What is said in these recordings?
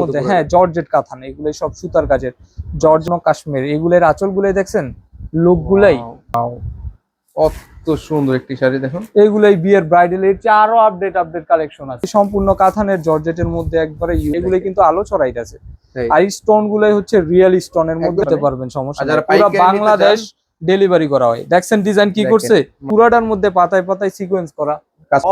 মধ্যে হ্যাঁ জর্জেট এগুলো সব সুতার কাজের। জর্জ কাশ্মীর এগুলোর আঁচল গুলাই দেখছেন লোক গুলাই সুন্দর একটি শাড়ি দেখুন। এগুলাই বিয়ের ব্রাইডাল এর আরও আপডেট আপডেট কালেকশন আছে। সম্পূর্ণ কাথানের জর্জেটের মধ্যে একবারে এগুলো কিন্তু আলো ছড়াইতেছে এই। আর স্টোন গুলাই হচ্ছে রিয়েল স্টোনের মধ্যে একদম। পারবেন সমস্যা পুরো বাংলাদেশ ডেলিভারি করা হয়। দেখছেন ডিজাইন কি করছে? পুরাটার মধ্যে পাতায় পাতায় সিকোয়েন্স করা।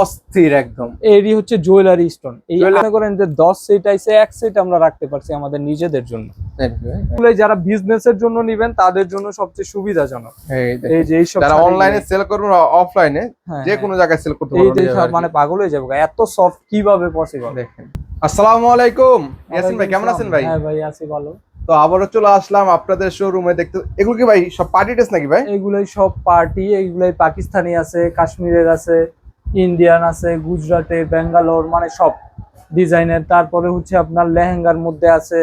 অস্থির একদম। এরই হচ্ছে জুয়েলারি স্টোন এই মনে করেন যে দশ সেট আইসে এক সেট আমরা রাখতে পারছি আমাদের নিজেদের জন্য। যারা বিজনেসের জন্য নিবেন তাদের জন্য সবচেয়ে সুবিধাজনক। এই যে এইসব যারা অনলাইনে সেল করবেন অফলাইনে হ্যাঁ, যে হ্যাঁ। কোনো জায়গায় সেল করতে এই যে মানে পাগল হয়ে যাবে। এত সফট কীভাবে পসিবল দেখেন। আসসালামু আলাইকুম। ইয়াসিন ভাই কেমন আছেন ভাই? হ্যাঁ ভাই আছি ভালো। তো আবারও চলে আসলাম আপনাদের শোরুমে দেখতে। এগুলো কি ভাই সব পার্টি ড্রেস নাকি ভাই? এগুলোই সব পার্টি এগুলোই পাকিস্তানি আছে কাশ্মীরের আছে। ইন্ডিয়ান আছে গুজরাটে ব্যাঙ্গালোর মানে সব ডিজাইনের তারপরে হচ্ছে আপনার লেহেঙ্গার মধ্যে আছে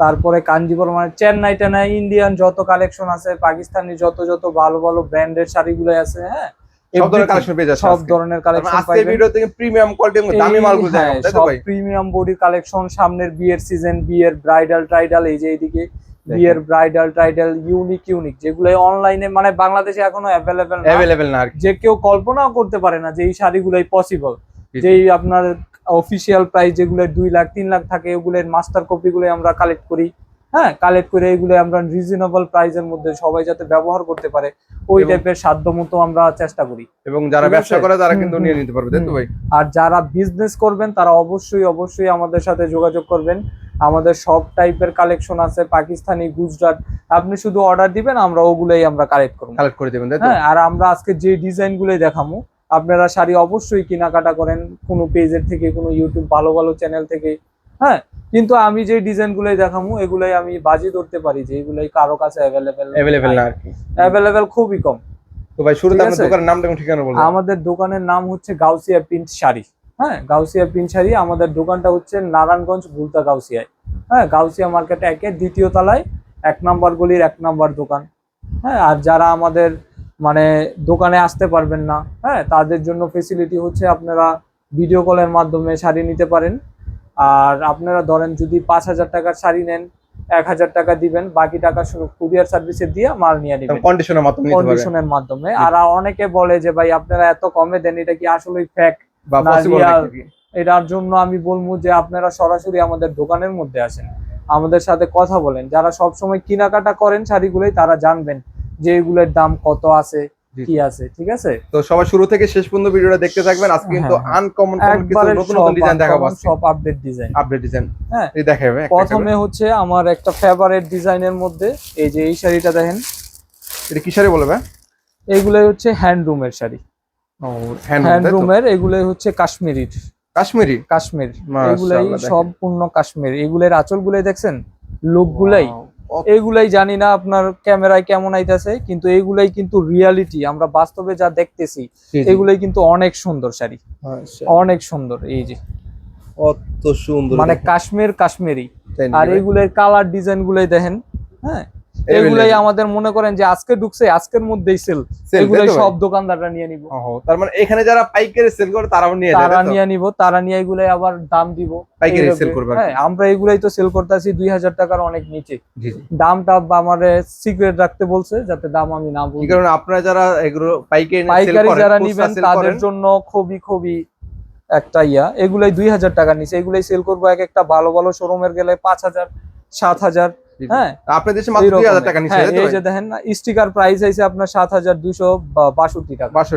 তারপরে কাঞ্জিপুর মানে চেন্নাই টেনাই ইন্ডিয়ান যত কালেকশন আছে পাকিস্তানি যত যত ভালো ভালো ব্র্যান্ডের শাড়িগুলো আছে হ্যাঁ? সব ধরনের কালেকশন পেয়ে যাচ্ছে সব ধরনের কালেকশন ভিডিও থেকে প্রিমিয়াম কোয়ালিটি দামি মালগুলো দেখাবো তাই তো ভাই? প্রিমিয়াম বডি কালেকশন সামনের বিয়ের সিজন বিয়ের ব্রাইডাল টাইডাল এই যে এইদিকে বিয়ের ব্রাইডাল টাইডাল ইউনিক ইউনিক যেগুলো অনলাইনে মানে বাংলাদেশে এখনও অ্যাভেলেবেল অ্যাভেলেবেল না যে কেউ কল্পনাও করতে পারে না যে এই শাড়িগুলোই পসিবল। যেই আপনার অফিসিয়াল প্রাইস যেগুলো দুই লাখ তিন লাখ থাকে ওগুলোর মাস্টার কপি গুলো আমরা কালেক্ট করি। হ্যাঁ কালেক্ট করে এগুলো আমরা রিজনেবল প্রাইসের মধ্যে সবাই যাতে ব্যবহার করতে পারে ওই টাইপের সাধ্য মতো আমরা চেষ্টা করি। এবং যারা ব্যবসা করে তারা কিন্তু নিয়ে নিতে পারবে তাই তো ভাই? আর যারা বিজনেস করবেন তারা অবশ্যই অবশ্যই আমাদের সাথে যোগাযোগ করবেন। আমাদের সব টাইপের কালেকশন আছে পাকিস্তানি গুজরাট। আপনি শুধু অর্ডার দিবেন আমরা ওগুলোই আমরা কালেক্ট করব। কালেক্ট করে দেবেন হ্যাঁ আর আমরা আজকে যে ডিজাইন গুলোই দেখাবো আপনারা শাড়ি অবশ্যই কেনাকাটা করেন কোনো পেজের থেকে কোনো ইউটিউব ভালো ভালো চ্যানেল থেকে। হ্যাঁ কিন্তু আমি যে ডিজাইন গুলোই দেখাবো এগুলাই আমি বাজি ধরতে পারি যে এগুলাই কারও কাছে অ্যাভেলেবেল অ্যাভেলেবেল না আর কি। অ্যাভেলেবেল খুবই কম। তো ভাই শুরুতে আপনার দোকানের নামটা এবং ঠিকানা বলবেন। আমাদের দোকানের নাম হচ্ছে গাউসিয়া প্রিন্ট শাড়ি। হ্যাঁ গাউসিয়া প্রিন্ট শাড়ি আমাদের দোকানটা হচ্ছে নারায়ণগঞ্জ ভুলতা গাউসিয়ায়। হ্যাঁ গাউসিয়া মার্কেট একে দ্বিতীয় তলায় এক নম্বর গলির এক নম্বর দোকান। হ্যাঁ আর যারা আমাদের মানে দোকানে আসতে পারবেন না হ্যাঁ তাদের জন্য ফেসিলিটি হচ্ছে আপনারা ভিডিও কলের মাধ্যমে শাড়ি নিতে পারেন। আর আপনারা ধরেন যদি পাঁচ হাজার টাকার শাড়ি নেন এক হাজার টাকা দিবেন বাকি টাকা শুধু কুরিয়ার সার্ভিসে দিয়ে মাল নিয়ে নেবেন। কন্ডিশনের মাধ্যমে কন্ডিশনের মাধ্যমে। আর অনেকে বলে যে ভাই আপনারা এত কমে দেন এটা কি আসলে ফ্যাক এটার জন্য আমি বলব যে আপনারা সরাসরি আমাদের দোকানের মধ্যে আসেন আমাদের সাথে কথা বলেন। যারা সব সময় কেনাকাটা করেন শাড়িগুলোই তারা জানবেন যে এগুলোর দাম কত আছে। কি আছে ঠিক আছে? তো সবাই শুরু থেকে শেষ পর্যন্ত ভিডিওটা দেখতে থাকবেন। আজকে কিন্তু হ্যাঁ, হ্যাঁ। আনকমন কিছু নতুন নতুন ডিজাইন দেখাবো সব আপডেট ডিজাইন আপডেট ডিজাইন হ্যাঁ। এই দেখাবে প্রথমে হচ্ছে আমার একটা ফেভারিট ডিজাইনের মধ্যে এই যে এই শাড়িটা দেখেন। এটা কি শাড়ি বলবে এগুলোই হচ্ছে হ্যান্ডলুমের শাড়ি। ও হ্যান্ড হ্যান্ডলুমের এগুলোই হচ্ছে কাশ্মীরির। কাশ্মীরি? কাশ্মীর এগুলাই। সম্পূর্ণ কাশ্মীর। এগুলোর আঁচল গুলাই দেখছেন লোক গুলাই এগুলাই জানি না আপনার ক্যামেরায় কেমন আইতাছে কিন্তু এগুলাই কিন্তু রিয়ালিটি আমরা বাস্তবে যা দেখতেছি। এগুলাই কিন্তু অনেক সুন্দর শাড়ি। অনেক সুন্দর এই যে। অত সুন্দর। মানে কাশ্মীর কাশ্মীরি। আর? এগুলোর কালার ডিজাইন গুলাই দেখেন হ্যাঁ? এগুলাই আমাদের মনে করেন যে আজকে ঢুকছে আজকের মধ্যেই সেল এগুলাই সব দোকানদাররা নিয়ে নিব। তার মানে এখানে যারা পাইকারি সেল করে তারাও নিয়ে যাবে তারা নিয়ে নিব তারা নিয়ে এগুলাই আবার দাম দিব। পাইকারি সেল করবে হ্যাঁ আমরা এগুলাই তো সেল করতেছি দুই হাজার টাকার অনেক নিচে। দামটা আমার সিক্রেট রাখতে বলছে যাতে দাম আমি না বলি। কারণে? আপনারা যারা এগুলো পাইকারি পাইকারি যারা নিবেন তাদের জন্য খুবই খুবই একটা ইয়া। এগুলাই দুই হাজার টাকার নিচে এগুলাই সেল করব এক একটা ভালো ভালো শোরুমের গেলে পাঁচ হাজার সাত হাজার। জি, জি। হ্যাঁ। আপনার দেশে মাত্র। টাকা হ্যাঁ, তাই তো এই যে দেখেন না স্টিকার প্রাইস আছে আপনার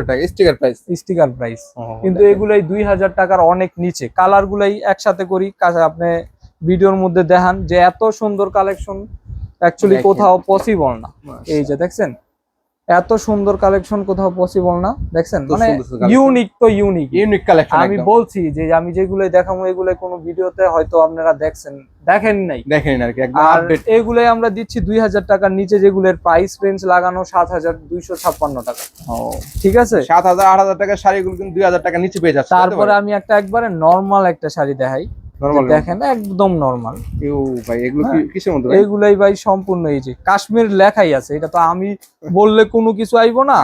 টাকা। স্টিকার প্রাইস স্টিকার প্রাইস কিন্তু এগুলাই দুই হাজার টাকার অনেক নিচে। কালার গুলাই একসাথে করি আপনি ভিডিওর মধ্যে দেখান যে এত সুন্দর কালেকশন অ্যাকচুয়ালি কোথাও পসিবল না। এই যে দেখছেন? এত সুন্দর কালেকশন কোথাও পসিবল না দেখছেন? মানে। ইউনিক তো ইউনিক ইউনিক কালেকশন আমি বলছি যে আমি যেগুলো দেখাবো এগুলো কোনো ভিডিওতে হয়তো আপনারা দেখছেন দেখেন নাই। দেখেন আর কি একদম আপডেট এগুলোই আমরা দিচ্ছি দুই হাজার টাকার নিচে যেগুলোর প্রাইস রেঞ্জ লাগানো সাত হাজার দুইশো ছাপ্পান্ন টাকা। ঠিক আছে? সাত হাজার আট হাজার টাকার শাড়িগুলো কিন্তু দুই হাজার টাকা নিচে পেয়ে যাচ্ছে তারপরে আমি একটা একবারে নরমাল একটা শাড়ি দেখাই। নর্মাল দেখেন একদম নর্মাল ইউ ভাই এগুলো হ্যাঁ। কিসের মধ্যে ভাই? ভাই সম্পূর্ণ এই যে কাশ্মীর লেখাই আছে এটা তো আমি বললে কোনো কিছু আইবো না।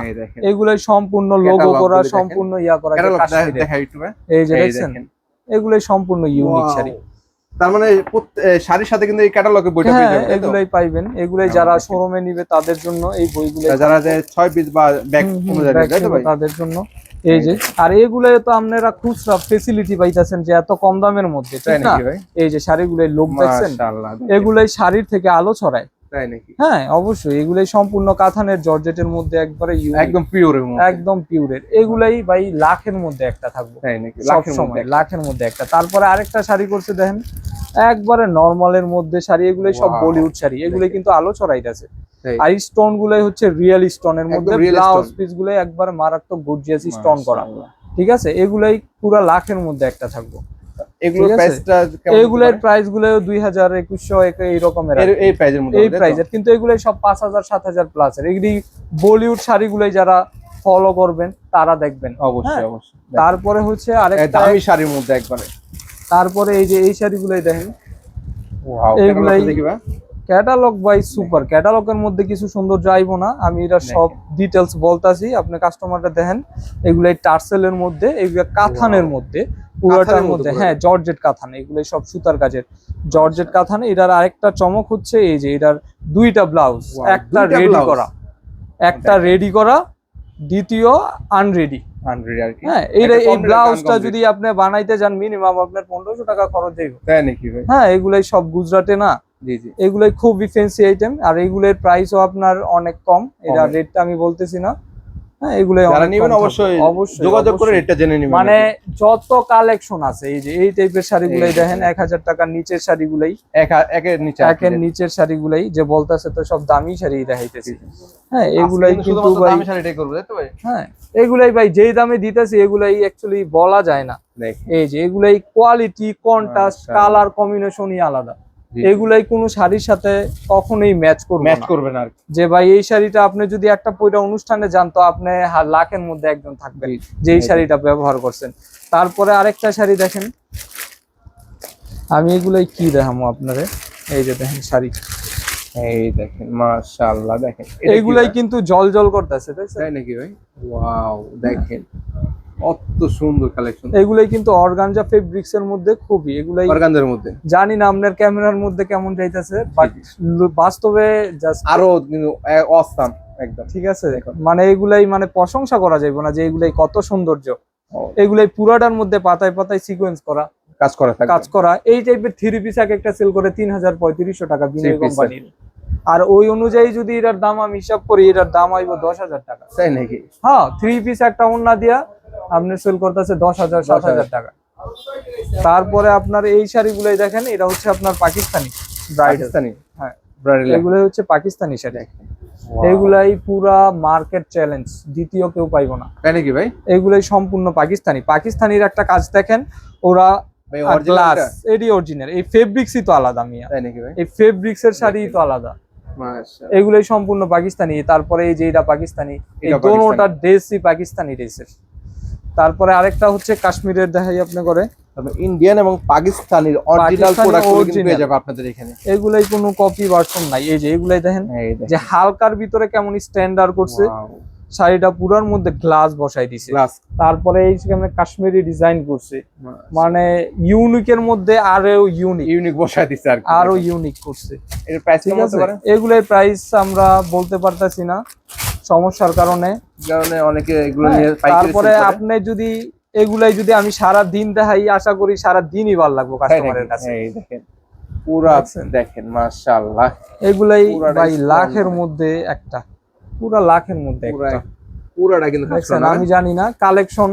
এগুলাই সম্পূর্ণ লোগো করা সম্পূর্ণ ইয়া করা ভাই। এই যে দেখছেন? এগুলাই সম্পূর্ণ ইউনিক. শাড়ি। তার মানে শাড়ির সাথে কিন্তু এই ক্যাটালগের বইটা পেয়ে হ্যাঁ যাবেন এগুলাই পাইবেন। এগুলাই যারা। শোরুমে নিবে তাদের জন্য এই বইগুলো যারা পিস বা ব্যাগ ভাই? তাদের জন্য। এই যে আর এগুলো তো আপনারা খুচরা ফেসিলিটি পাইতেছেন যে এত কম দামের মধ্যে তাই ঠিক না? নাকি ভাই? এই যে শাড়িগুলোর লোক দেখছেন? এগুলাই শাড়ির থেকে আলো ছড়ায়। তাই নাকি? হ্যাঁ অবশ্যই এগুলাই সম্পূর্ণ কাথানের জর্জেটের মধ্যে একবারে একদম পিওরের একদম পিওরের এগুলাই ভাই লাখের মধ্যে একটা থাকবে। তাই নাকি? লাখের মধ্যে লাখের মধ্যে একটা। তারপরে আরেকটা শাড়ি করছে দেখেন। একবারে নরমালের মধ্যে শাড়ি এগুলোই সব বলিউড শাড়ি এগুলোই কিন্তু আলো ছড়াইতেছে তাই। আর স্টোন গুলাই হচ্ছে রিয়েল স্টোনের মধ্যে ব্লাউজ পিস গুলাই একবার মারাত্মক গর্জিয়াস স্টোন করা। ঠিক আছে? এগুলাই পুরা লাখের মধ্যে একটা থাকব। এগুলোর আছে? প্রাইসগুলো দুই হাজার একুশশো এই প্রাইজের কিন্তু এগুলাই সব পাঁচ হাজার সাত হাজার প্লাস এর। এগুলি বলিউড শাড়িগুলাই যারা ফলো করবেন তারা দেখবেন। অবশ্যই হ্যাঁ। অবশ্যই। তারপরে হচ্ছে আরেকটা দামি শাড়ির মধ্যে একবারে। তারপরে এই যে এই শাড়িগুলাই দেখেন। এগুলাই- ক্যাটালগ বাই সুপার ক্যাটালগের মধ্যে কিছু সুন্দর যাইবো না। আমি এটা সব ডিটেলস বলতাছি। আপনি কাস্টমারটা দেখেন। এগুলাই টার্সেলের মধ্যে এগুলো কাথানের মধ্যে। পুরোটার মধ্যে হ্যাঁ জর্জেট কাথান। এগুলাই সব সুতার কাজের। জর্জেট কাথান এটার আরেকটা চমক হচ্ছে এই যে এটার দুইটা ব্লাউজ একটা রেডি করা। একটা রেডি করা দ্বিতীয় আনরেডি হান্ড্রেড আর কি। হ্যাঁ এই ব্লাউজটা যদি আপনি বানাইতে যান মিনিমাম আপনার পনেরোশো টাকা খরচ যাইব তাই নাকি ভাই? হ্যাঁ এগুলাই সব গুজরাটে না। জি জি। এগুলোই খুবই ফ্যান্সি আইটেম আর এগুলোর প্রাইসও আপনার অনেক কম। এটা রেটটা আমি বলতেছি না। হ্যাঁ এগুলোই যারা নেবেন অবশ্যই অবশ্যই যোগাযোগ করে রেটটা জেনে নেবেন। মানে যত কালেকশন আছে এই যে এই টাইপের শাড়িগুলাই দেখেন এক হাজার টাকার নিচের শাড়িগুলাই এক একের নিচে একের নিচের শাড়িগুলাই যে বলতেছে তো সব দামি শাড়ি দেখাইতেছি। হ্যাঁ এগুলাই কিন্তু ভাই দামি শাড়িটাই করব তাই তো ভাই? হ্যাঁ এগুলাই ভাই যেই দামে দিতেছি এগুলাই অ্যাকচুয়ালি বলা যায় না। দেখ এই যে এগুলাই কোয়ালিটি কন্ট্রাস্ট কালার কম্বিনেশনই আলাদা। এগুলাই কোনো শাড়ির সাথে কখনোই ম্যাচ করবে ম্যাচ করবে না যে ভাই এই শাড়িটা আপনি যদি একটা পয়টা অনুষ্ঠানে যান তো আপনি লাখের মধ্যে একজন থাকবেন যে এই শাড়িটা ব্যবহার করছেন। তারপরে আরেকটা শাড়ি দেখেন। আমি এগুলাই কি দেখামো আপনারে? এই যে দেখেন শাড়ি। এই দেখেন মাশাআল্লাহ দেখেন। এইগুলাই কিন্তু জল জল করতেছে? তাই নাকি ভাই? ওয়াও দেখেন। কত সুন্দর কালেকশন এগুলাই কিন্তু অর্গানজা ফেব্রিক্স এর মধ্যে খুবই এগুলাই অর্গানজার মধ্যে। জানি না আপনার ক্যামেরার মধ্যে কেমন যাইতেছে বাট বাস্তবে জাস্ট আরও কিন্তু অসাম একদম। ঠিক আছে? মানে এগুলাই মানে প্রশংসা করা যাবে না যে এগুলাই কত সৌন্দর্য। এগুলাই পুরাটার মধ্যে পাতায় পাতায় সিকোয়েন্স করা কাজ করা থাকে কাজ করা। এই টাইপের থ্রি পিস এক একটা সেল করে তিন হাজার পঁয়ত্রিশশো টাকা বিনয় Three কোম্পানির আর ওই অনুযায়ী যদি এটার দাম আমি হিসাব করি এটার দাম আইব দশ হাজার টাকা। তাই নাকি? হ্যাঁ থ্রি পিস একটা ওন্না দিয়া আপনি সেল করতেছে দশ হাজার সাত হাজার টাকা। তারপরে আপনার এই শাড়িগুলোই দেখেন এটা হচ্ছে আপনার পাকিস্তানি পাকিস্তানি? হ্যাঁ। এগুলো হচ্ছে পাকিস্তানি শাড়ি। এগুলাই পুরা মার্কেট চ্যালেঞ্জ দ্বিতীয় কেউ পাইবো না। তাই নাকি ভাই? এগুলাই সম্পূর্ণ পাকিস্তানি। পাকিস্তানির একটা কাজ দেখেন ওরা গ্লাস এডি অরিজিনাল এই ফেব্রিক্সই তো আলাদা মিয়া। তাই নাকি ভাই? এই ফেব্রিক্স এর শাড়ি তো আলাদা। এগুলোই সম্পূর্ণ পাকিস্তানি। তারপরে এই যে এটা পাকিস্তানি এই দোনোটা ড্রেসই পাকিস্তানি ড্রেসের তারপরে আরেকটা হচ্ছে কাশ্মীরের দেখাই আপনি করে ইন্ডিয়ান এবং পাকিস্তানের অরিজিনাল প্রোডাক্ট পেয়ে যাবে আপনাদের এখানে। এগুলাই কোনো কপি ভার্সন নাই। এই যে এগুলাই দেখেন যে হালকার ভিতরে কেমন স্ট্যান্ডার্ড করছে শাড়িটা পুরার মধ্যে গ্লাস বসাই দিছে। তারপরে এই যেখানে কাশ্মীরি ডিজাইন করছে মানে ইউনিকের মধ্যে আরও ইউনিক ইউনিক বসায় দিচ্ছে আর আরও ইউনিক করছে। এর প্রাইস কেমন হতে পারে? এগুলোর প্রাইস আমরা বলতে পারতাছি না। সমস্যার কারণে। কারণে অনেকে এগুলো হ্যাঁ, নিয়ে তারপরে আপনি যদি এগুলাই যদি আমি সারা দিন দেখাই আশা করি সারা দিনই ভালো লাগবো কাস্টমারের কাছে। দেখেন পুরা দেখেন মাশাআল্লাহ। এগুলাই ভাই লাখের। মধ্যে একটা। পুরা লাখের মধ্যে একটা। পুরাটা কিন্তু? আমি জানি না কালেকশন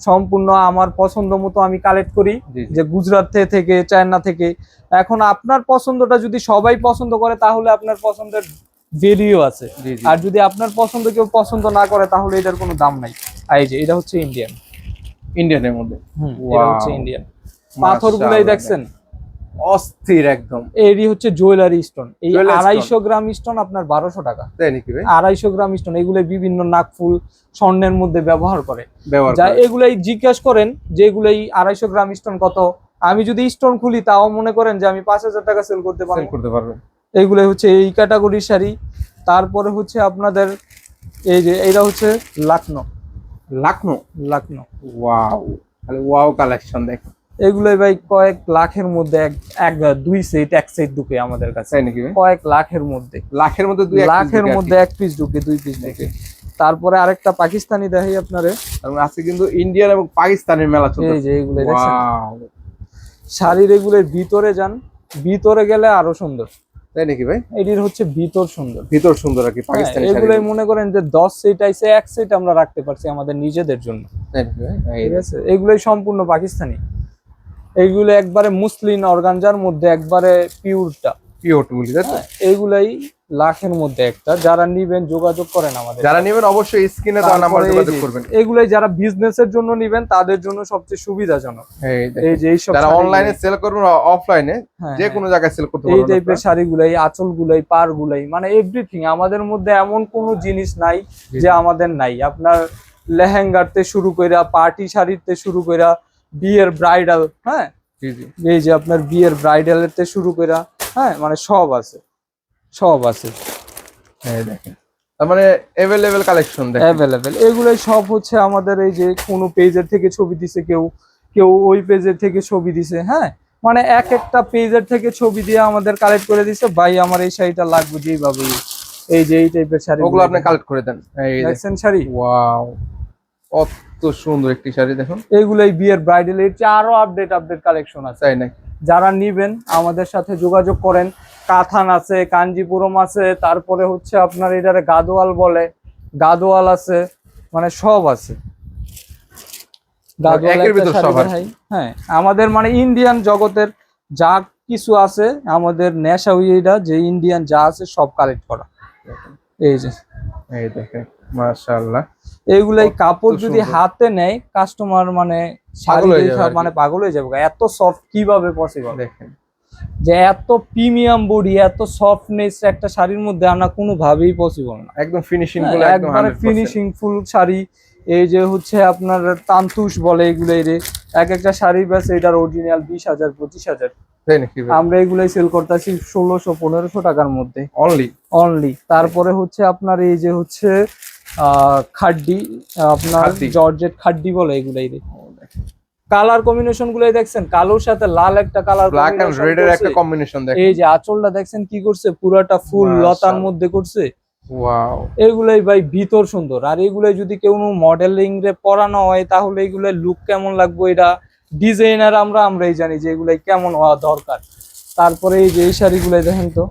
সম্পূর্ণ আমার পছন্দ মতো আমি কালেক্ট করি। যে গুজরাট থেকে চায়না থেকে। এখন আপনার পছন্দটা যদি সবাই পছন্দ করে তাহলে আপনার পছন্দের ভেরিও আছে। আর যদি আপনার পছন্দ কেউ পছন্দ না করে তাহলে এটার কোনো দাম নাই। এই যে এটা হচ্ছে ইন্ডিয়ান ইন্ডিয়ানের মধ্যে? এটা হচ্ছে ইন্ডিয়ান পাথর গুলাই দেখছেন? অস্থির একদম। এরই হচ্ছে জুয়েলারি স্টোন এই। আড়াইশো গ্রাম স্টোন আপনার বারোশো টাকা। তাই নাকি ভাই? আড়াইশো গ্রাম স্টোন এগুলো বিভিন্ন নাকফুল স্বর্ণের মধ্যে ব্যবহার করে। যা। এগুলাই জিজ্ঞাসা করেন যে এগুলাই আড়াইশো গ্রাম স্টোন কত? আমি যদি স্টোন খুলি তাও মনে করেন যে আমি পাঁচ হাজার টাকা সেল করতে পারব। করতে পারবেন। এইগুলাই হচ্ছে এই ক্যাটাগরির শাড়ি। তারপরে হচ্ছে আপনাদের এই যে এটা হচ্ছে লাকনো। লাখনো লাকনো। ওয়াও তাহলে ওয়াও কালেকশন দেখেন এগুলোই ভাই কয়েক লাখের মধ্যে এক এক দুই সেট এক সেট ঢুকে আমাদের কাছে। কয়েক লাখের মধ্যে। লাখের মধ্যে দুই লাখের। মধ্যে এক পিস ঢুকে দুই পিস ঢুকে। তারপরে আরেকটা পাকিস্তানি দেখাই আপনারে। মানে কিন্তু ইন্ডিয়ান এবং পাকিস্তানের মেলা এই যে এগুলো! শাড়ির এগুলোর ভিতরে যান ভিতরে গেলে আরও সুন্দর। তাই নাকি ভাই? এটির হচ্ছে ভিতর সুন্দর। ভিতর সুন্দর আর কি হ্যাঁ, পাকিস্তানি এগুলোই মনে করেন যে দশ সেট আইসে এক সিট আমরা রাখতে পারছি আমাদের নিজেদের জন্য। ঠিক আছে? এগুলোই সম্পূর্ণ পাকিস্তানি। এইগুলো একবারে মুসলিম অর্গানজার মধ্যে একবারে পিওরটা পিওর তাই এইগুলাই লাখের মধ্যে একটা। যারা নিবেন যোগাযোগ করেন আমাদের। যারা নেবেন অবশ্যই স্ক্রিনে দেওয়া নাম্বার যোগাযোগ করবেন। এগুলাই যারা বিজনেসের জন্য নিবেন তাদের জন্য সবচেয়ে সুবিধাজনক। এই যে এইসব যারা অনলাইনে সেল করবেন অফলাইনে হ্যাঁ, যে হ্যাঁ। কোনো জায়গায় সেল করতে এই টাইপের। শাড়িগুলাই আঁচল গুলাই পার গুলাই মানে এভরিথিং আমাদের মধ্যে এমন কোনো জিনিস নাই যে আমাদের নাই। আপনার লেহেঙ্গারতে শুরু কইরা পার্টি শাড়িতে শুরু কইরা বিয়ের ব্রাইডাল হ্যাঁ? এই যে আপনার বিয়ের ব্রাইডালেতে শুরু কইরা হ্যাঁ মানে সব আছে। সব আছে। এই দেখেন। মানে অ্যাভেলেবেল কালেকশন দেখেন। অ্যাভেলেবেল এগুলোই সব হচ্ছে আমাদের এই যে কোনো পেজের থেকে ছবি দিছে কেউ। কেউ ওই পেজের থেকে ছবি দিছে হ্যাঁ? মানে এক একটা পেজের থেকে ছবি দিয়ে আমাদের কালেক্ট করে দিছে ভাই আমার এই শাড়িটা লাগবে যেইভাবে। এই যে এই টাইপের শাড়ি ওগুলো আপনি কালেক্ট করে দেন। এই দেখেন দেখছেন শাড়ি? ওয়াও কত সুন্দর একটি শাড়ি দেখুন। এইগুলাই বিয়ের ব্রাইডাল এর আরও আপডেট আপডেট কালেকশন আছে। তাই নাকি? যারা নিবেন আমাদের সাথে যোগাযোগ করেন। কাথান আছে কাঞ্জিপুরম আছে তারপরে হচ্ছে আপনার এটারে গাদোয়াল বলে। গাদোয়াল আছে মানে সব আছে। হ্যাঁ আমাদের মানে ইন্ডিয়ান জগতের যা কিছু আছে আমাদের নেশা এটা যে ইন্ডিয়ান যা আছে সব কালেক্ট করা। এই যে। এই দেখেন মাশাআল্লাহ। এইগুলাই কাপড় যদি হাতে নেয় কাস্টমার মানে শাড়ি। মানে পাগল হয়ে যাবে। এত সফট কীভাবে পসিবল দেখেন। যে এত প্রিমিয়াম বডি এত সফটনেস একটা শাড়ির মধ্যে আনা কোনোভাবেই পসিবল না। একদম ফিনিশিং হ্যাঁ, গুলো একদম একবারে ফিনিশিং ফুল শাড়ি এই যে হচ্ছে আপনার তান্তুষ বলে এগুলো রে এক একটা শাড়ির ব্যাস এটার অরিজিনাল বিশ হাজার পঁচিশ হাজার। আমরা এগুলাই সেল করতেছি ষোলোশো পনেরোশো টাকার মধ্যে। অনলি অনলি তারপরে হচ্ছে আপনার এই যে হচ্ছে খাড্ডি আপনার। জর্জেট খাড্ডি বলে এগুলাই রে কালার কম্বিনেশন গুলাই দেখছেন? কালোর সাথে লাল একটা কালার ব্ল্যাক এন্ড রেড এর একটা কম্বিনেশন দেখেন। এই যে আঁচলটা দেখছেন কি করছে? পুরাটা ফুল লতার মধ্যে করছে। ওয়াও এগুলাই ভাই ভিতর সুন্দর। আর এগুলাই যদি কেউ মডেলিং রে পরানো হয় তাহলে এগুলাই লুক কেমন লাগবে? এটা ডিজাইনার আমরা আমরাই জানি যে এগুলাই কেমন হওয়া দরকার। তারপরে এই যে এই শাড়িগুলাই দেখেন তো।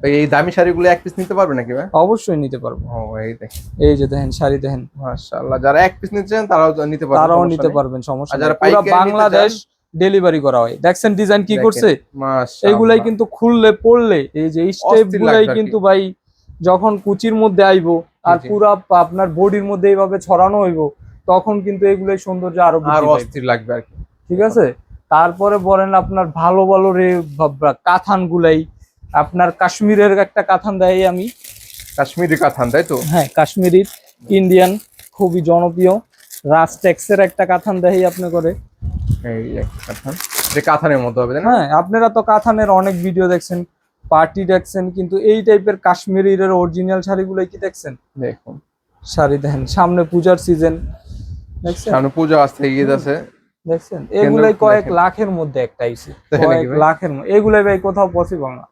এই দামি শাড়িগুলো এক পিস নিতে পারবে নাকি ভাই? অবশ্যই নিতে পারব। ও এই দেখেন। এই যে দেখেন শাড়ি দেখেন। মাশাআল্লাহ যারা এক পিস নিতে চান তারাও নিতে পারবে তারাও নিতে পারবেন সমস্যা যারা পুরো বাংলাদেশ ডেলিভারি করা হয়। দেখছেন ডিজাইন কি করছে? মাশাআল্লাহ। এগুলাই কিন্তু খুললে পড়লে এই যে স্টেপ গুলাই। কিন্তু ভাই যখন কুচির মধ্যে আইবো আর। পুরা আপনার বডির মধ্যে এইভাবে ছড়ানো হইবো তখন কিন্তু এগুলাই সৌন্দর্য আরও আর। অস্থির লাগবে আর কি। ঠিক আছে? তারপরে বলেন আপনার ভালো ভালো রে কাথান গুলাই আপনার কাশ্মীরের একটা কাথান দেয় আমি। কাশ্মীরি কাতান তাই তো? হ্যাঁ কাশ্মীরির ইন্ডিয়ান খুবই জনপ্রিয়। রাজ ট্যাক্সের একটা কাথান দেয় আপনি করে। এই একটা কাতান এটা কাতানের মধ্যে হবে হ্যাঁ আপনারা তো কাথানের অনেক ভিডিও দেখছেন পার্টি দেখছেন কিন্তু এই টাইপের কাশ্মীরের অরিজিনাল শাড়িগুলো কি দেখছেন? দেখুন। শাড়ি দেখেন সামনে পূজার সিজন দেখছেন? সামনে পূজা আসতে ঈদ আছে। দেখছেন? এগুলাই কয়েক লাখের মধ্যে একটা আইছে। কয়েক লাখের এগুলাই ভাই কোথাও পসিবল না।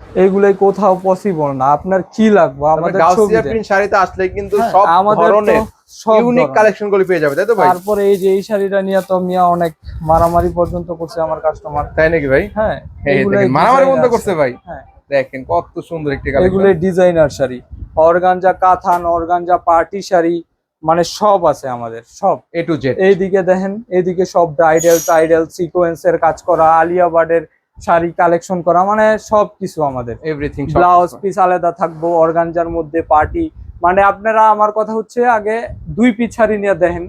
এগুলাই কোথাও পসিবল না। আপনার কি লাগবে? আমাদের গাউসিয়া প্রিন্ট শাড়িতে আসলে কিন্তু হ্যাঁ, সব ধরনের ইউনিক কালেকশনগুলো পেয়ে যাবে তাই তো ভাই? তারপরে এই যে এই শাড়িটা নিয়ে তো মিয়া অনেক মারামারি পর্যন্ত করছে আমার কাস্টমার তাই নাকি ভাই? হ্যাঁ এই মারামারি বন্ধ করছে ভাই। হ্যাঁ। দেখেন কত সুন্দর একটি এগুলো collection designer sari. Organza katan organza party sari মানে সব আছে আমাদের সব। এ টু জেড এইদিকে দেখেন এইদিকে সব ব্রাইডাল টাইডাল সিকোয়েন্সের কাজ করা আলিয়া বার্ডের শাড়ি কালেকশন করা মানে সব কিছু আমাদের এভরিথিং ব্লাউজ পিস আলাদা থাকব অর্গানজার মধ্যে পার্টি মানে আপনারা আমার কথা হচ্ছে আগে দুই পিস শাড়ি নিয়ে দেখেন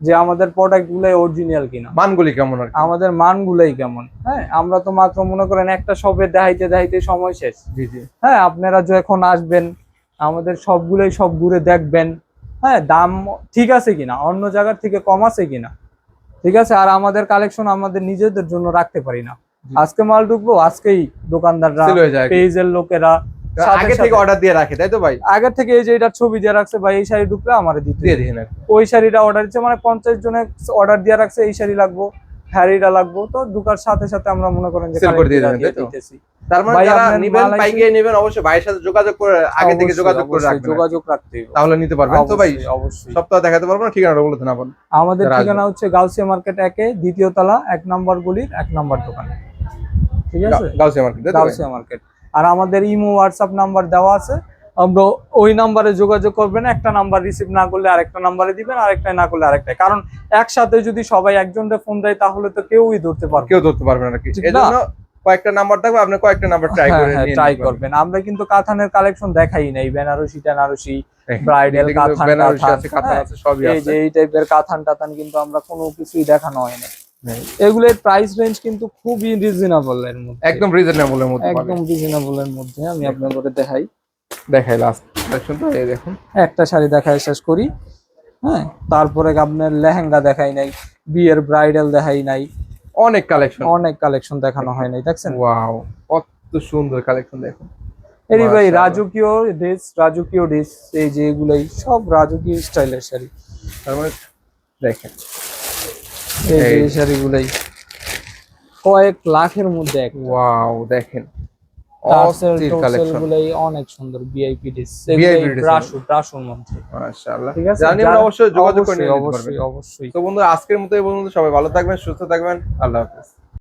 যে আমাদের প্রোডাক্ট গুলাই অরিজিনাল কিনা। মানগুলি কেমন? আমাদের মানগুলাই কেমন হ্যাঁ? আমরা তো মাত্র মনে করেন একটা শপে দেখাইতে দেখাইতে সময় শেষ। জি জি। হ্যাঁ আপনারা যখন আসবেন আমাদের সবগুলোই সব ঘুরে দেখবেন হ্যাঁ? দাম ঠিক আছে কিনা? অন্য জায়গার থেকে কম আছে কিনা? ঠিক আছে? আর আমাদের কালেকশন আমাদের নিজেদের জন্য রাখতে পারি না। আজকে মাল ঢুকবো আজকেই দোকানদাররা পেজের লোকেরা আগে থেকে অর্ডার দিয়ে রাখে তাই তো ভাই? থেকে এই যে এটার ছবি দিয়ে রাখছে ভাই এই শাড়ি ঢুকলে আমার দিতে দিয়ে দিন ওই শাড়িটা অর্ডার দিচ্ছে মানে পঞ্চাশ জনের অর্ডার দিয়ে রাখছে এই শাড়ি লাগবো লাগবো তো ঢুকার সাথে সাথে আমরা মনে করেন যে। তার মানে যারা নেবেন অবশ্যই ভাইয়ের সাথে যোগাযোগ করে আগে থেকে যোগাযোগ করে রাখবেন। যোগাযোগ রাখতে তাহলে নিতে পারবেন তো ভাই? অবশ্যই, সপ্তাহ দেখাতে পারব না ঠিকানাটা বলতে না আমাদের ঠিকানা হচ্ছে গাউসিয়া মার্কেট একে দ্বিতীয় তলা এক নম্বর গলির এক নম্বর দোকান। ঠিক আছে? গাউসিয়া মার্কেট তাই তো? ভাই? গাউসিয়া মার্কেট। আর আমাদের ইমো হোয়াটসঅ্যাপ নাম্বার দেওয়া আছে। আমরা ওই নাম্বারে যোগাযোগ করবেন একটা নাম্বার রিসিভ না করলে আরেকটা নাম্বারে দিবেন আরেকটা না করলে আরেকটাই কারণ একসাথে যদি সবাই একজনকে ফোন দেয় তাহলে তো কেউই ধরতে পারবে কেউ ধরতে পারবে না কি কয়েকটা নাম্বার থাকবে আপনি কয়েকটা নাম্বার ট্রাই হ্যাঁ করে হ্যাঁ ট্রাই করবেন। আমরা কিন্তু কাথানের কালেকশন দেখাই নাই বেনারসি টেনারসি ব্রাইডাল আছে কাতান হ্যাঁ, আছে সবই এই যে এই টাইপের কাথান টাতান কিন্তু আমরা কোনো কিছুই দেখানো হয় না। হ্যাঁ। এগুলোর প্রাইস রেঞ্জ কিন্তু খুবই রিজনেবল এর মধ্যে। একদম রিজনেবল এর মধ্যে একদম রিজনেবল এর মধ্যে আমি আপনাদের দেখাই। দেখাই লাস্ট দেখুন তো এই দেখুন। একটা শাড়ি দেখায় শেষ করি। হ্যাঁ তারপরে আপনার লেহেঙ্গা দেখাই নাই বিয়ের ব্রাইডাল দেখাই নাই। অনেক কালেকশন অনেক কালেকশন দেখানো হয় নাই দেখছেন? ওয়াও কত সুন্দর কালেকশন দেখুন। এরি ভাই রাজকীয় ড্রেস রাজকীয় ড্রেস এই যে এগুলাই সব রাজকীয় স্টাইলের শাড়ি। তার মানে দেখেন এই শাড়িগুলাই কয়েক লাখের মধ্যে এক ওয়াও দেখেন। অস্থির কালেকশন গুলাই অনেক সুন্দর ভিআইপি ব্রাশু ব্রাশুর মধ্যে। মাশাআল্লাহ। ঠিক আছে? জানি আমরা অবশ্যই যোগাযোগ করে অবশ্যই নিতে পারবেন। অবশ্যই। অবশ্যই তো বন্ধুরা আজকের মতো এই পর্যন্ত সবাই ভালো থাকবেন সুস্থ থাকবেন। আল্লাহ হাফেজ।